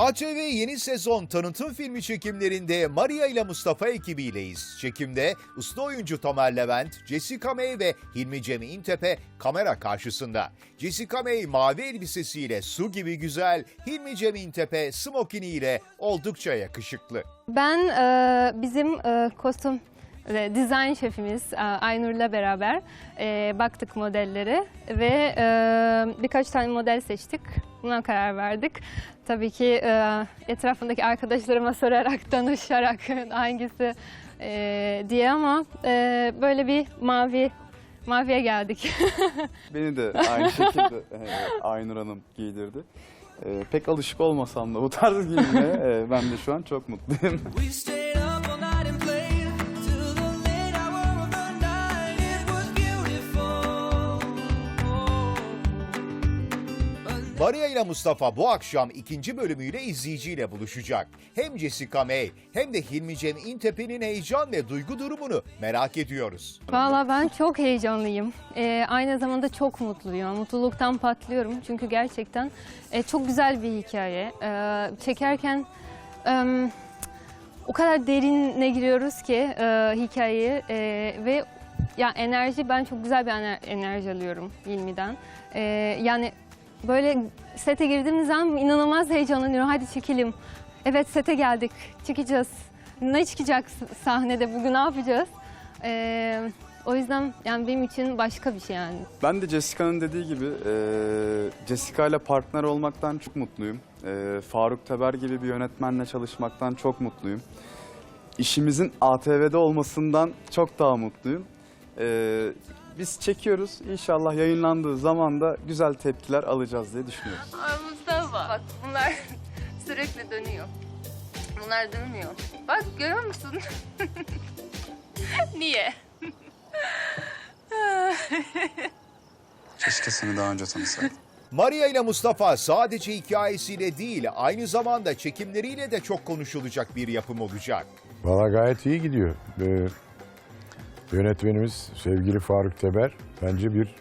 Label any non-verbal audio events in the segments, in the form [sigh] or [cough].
ATV yeni sezon tanıtım filmi çekimlerinde Maria ile Mustafa ekibiyleyiz. Çekimde usta oyuncu Tamer Levent, Jessica May ve Hilmi Cem İntepe kamera karşısında. Jessica May mavi elbisesiyle su gibi güzel, Hilmi Cem İntepe smokiniyle oldukça yakışıklı. Ben e, bizim e, kostüm ve dizayn şefimiz e, Aynur'la beraber e, baktık modellere ve e, birkaç tane model seçtik. Buna karar verdik. Tabii ki e, etrafındaki arkadaşlarıma sorarak, [laughs] danışarak hangisi e, diye ama e, böyle bir mavi maviye geldik. [laughs] Beni de aynı şekilde e, Aynur Hanım giydirdi. E, pek alışık olmasam da bu tarz giyinmeye e, ben de şu an çok mutluyum. Maria ile Mustafa bu akşam ikinci bölümüyle izleyiciyle buluşacak. Hem Jessica May hem de Hilmi Cem İntepe'nin heyecan ve duygu durumunu merak ediyoruz. Valla ben çok heyecanlıyım. Ee, aynı zamanda çok mutluyum. Mutluluktan patlıyorum çünkü gerçekten e, çok güzel bir hikaye. Ee, çekerken em, o kadar derine giriyoruz ki e, hikayeyi e, ve ya enerji ben çok güzel bir ener- enerji alıyorum Hilmi'den. Ee, yani böyle sete girdiğimiz zaman inanılmaz heyecanlanıyorum. Hadi çekelim. Evet sete geldik. Çıkacağız. Ne çıkacak sahnede bugün ne yapacağız? Ee, o yüzden yani benim için başka bir şey yani. Ben de Jessica'nın dediği gibi e, Jessica ile partner olmaktan çok mutluyum. E, Faruk Teber gibi bir yönetmenle çalışmaktan çok mutluyum. İşimizin ATV'de olmasından çok daha mutluyum. E, biz çekiyoruz. İnşallah yayınlandığı zaman da güzel tepkiler alacağız diye düşünüyoruz. Mustafa. Bak bunlar [laughs] sürekli dönüyor. Bunlar dönmüyor. Bak görüyor musun? [laughs] Niye? Keşke seni daha önce tanısaydım. [laughs] Maria ile Mustafa sadece hikayesiyle değil aynı zamanda çekimleriyle de çok konuşulacak bir yapım olacak. Valla gayet iyi gidiyor. Ee, yönetmenimiz sevgili Faruk Teber bence bir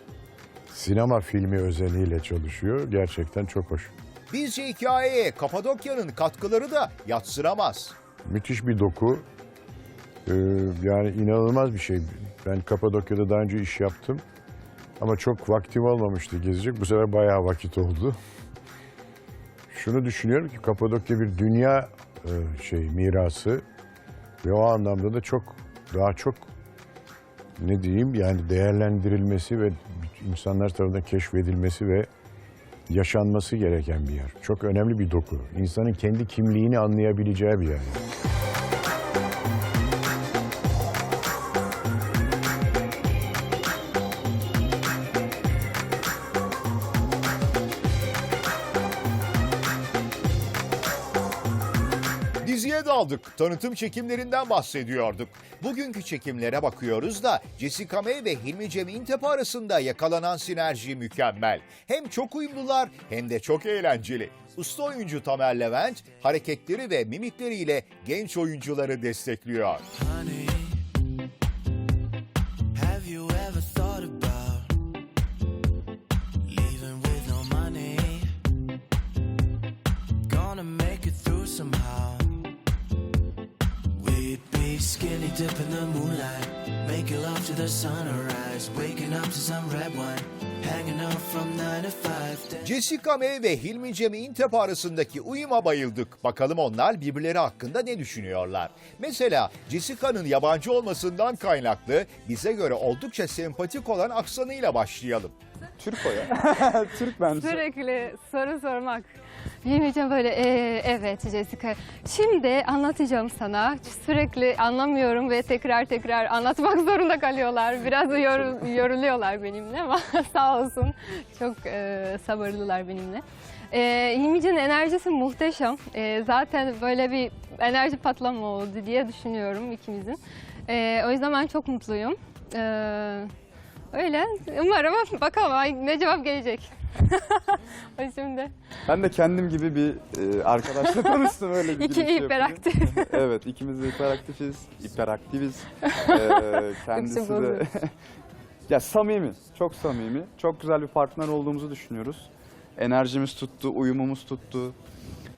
sinema filmi özeniyle çalışıyor. Gerçekten çok hoş. Bizce hikayeye Kapadokya'nın katkıları da yatsıramaz. Müthiş bir doku. Ee, yani inanılmaz bir şey. Ben Kapadokya'da daha önce iş yaptım. Ama çok vaktim olmamıştı gezecek. Bu sefer bayağı vakit oldu. Şunu düşünüyorum ki Kapadokya bir dünya e, şey mirası ve o anlamda da çok daha çok ne diyeyim yani değerlendirilmesi ve insanlar tarafından keşfedilmesi ve yaşanması gereken bir yer. Çok önemli bir doku. İnsanın kendi kimliğini anlayabileceği bir yer. Diziye daldık. Tanıtım çekimlerinden bahsediyorduk. Bugünkü çekimlere bakıyoruz da Jessica May ve Hilmi Cem İntepe arasında yakalanan sinerji mükemmel. Hem çok uyumlular hem de çok eğlenceli. Usta oyuncu Tamer Levent hareketleri ve mimikleriyle genç oyuncuları destekliyor. Honey, skinny dipping the moonlight, making love to the sunrise, waking up to some red wine, hanging out from nine to five. Jessica May ve Hilmi Cem İntepe arasındaki uyuma bayıldık. Bakalım onlar birbirleri hakkında ne düşünüyorlar? Mesela Jessica'nın yabancı olmasından kaynaklı bize göre oldukça sempatik olan aksanıyla başlayalım. Türk o ya. [laughs] Türk bence. Sürekli soru sormak. Yemeyeceğim böyle "Ee, evet Jessica. Şimdi anlatacağım sana. Sürekli anlamıyorum ve tekrar tekrar anlatmak [laughs] zorunda kalıyorlar. Biraz yor- yoruluyorlar benimle ama [laughs] sağ olsun. Çok e, sabırlılar benimle. E, Hilmi'cinin enerjisi muhteşem. E, zaten böyle bir enerji patlama oldu diye düşünüyorum ikimizin. E, o yüzden ben çok mutluyum. E, öyle. Umarım bakalım ne cevap gelecek. [laughs] o şimdi. Ben de kendim gibi bir e, arkadaşla [laughs] tanıştım öyle bir İki giriş hiperaktif. [laughs] evet ikimiz de hiperaktifiz. Hiperaktiviz. Ee, kendisi de ya samimi, çok samimi. Çok güzel bir partner olduğumuzu düşünüyoruz. Enerjimiz tuttu, uyumumuz tuttu.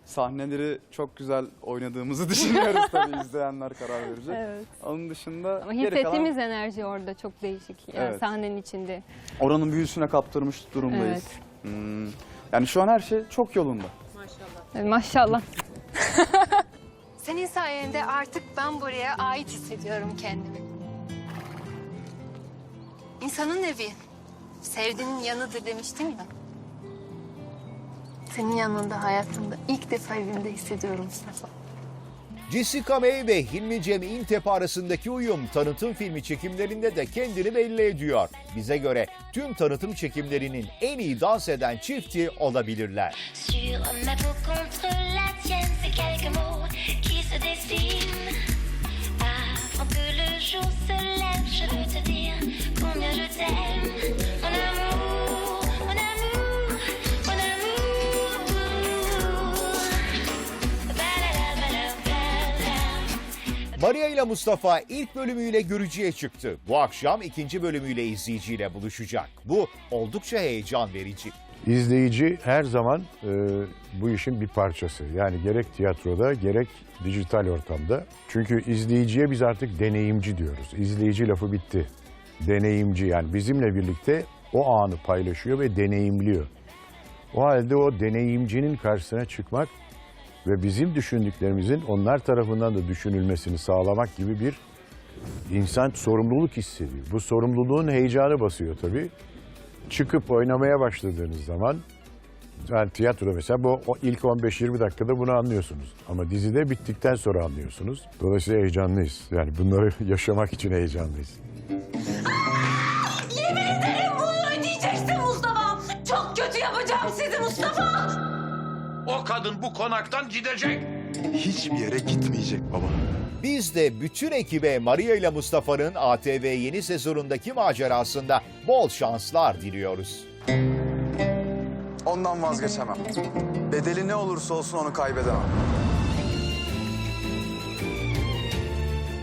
Sahneleri çok güzel oynadığımızı [laughs] düşünüyoruz tabii izleyenler karar verecek. Evet. Onun dışında Ama geri kalan hissettiğimiz enerji orada çok değişik. Yani Evet. Sahnenin içinde. oranın büyüsüne kaptırmış durumdayız. Evet. Hmm. Yani şu an her şey çok yolunda. Evet, Maşallah. [laughs] Senin sayende artık ben buraya ait hissediyorum kendimi. İnsanın evi, sevdiğinin yanıdır demiştim ya. Senin yanında hayatımda ilk defa evimde hissediyorum Mustafa. Jessica May ve Hilmi Cem İntep arasındaki uyum tanıtım filmi çekimlerinde de kendini belli ediyor. Bize göre tüm tanıtım çekimlerinin en iyi dans eden çifti olabilirler. Maria ile Mustafa ilk bölümüyle görücüye çıktı. Bu akşam ikinci bölümüyle izleyiciyle buluşacak. Bu oldukça heyecan verici. İzleyici her zaman e, bu işin bir parçası. Yani gerek tiyatroda gerek dijital ortamda. Çünkü izleyiciye biz artık deneyimci diyoruz. İzleyici lafı bitti. Deneyimci yani bizimle birlikte o anı paylaşıyor ve deneyimliyor. O halde o deneyimcinin karşısına çıkmak ve bizim düşündüklerimizin onlar tarafından da düşünülmesini sağlamak gibi bir insan sorumluluk hissediyor. Bu sorumluluğun heyecanı basıyor tabii çıkıp oynamaya başladığınız zaman yani tiyatro mesela bu o ilk 15-20 dakikada bunu anlıyorsunuz. Ama dizide bittikten sonra anlıyorsunuz. Dolayısıyla heyecanlıyız. Yani bunları [laughs] yaşamak için heyecanlıyız. Kadın bu konaktan gidecek. hiçbir yere gitmeyecek baba. Biz de bütün ekibe Maria ile Mustafa'nın ATV yeni sezonundaki macerasında bol şanslar diliyoruz. Ondan vazgeçemem. Bedeli ne olursa olsun onu kaybedemem.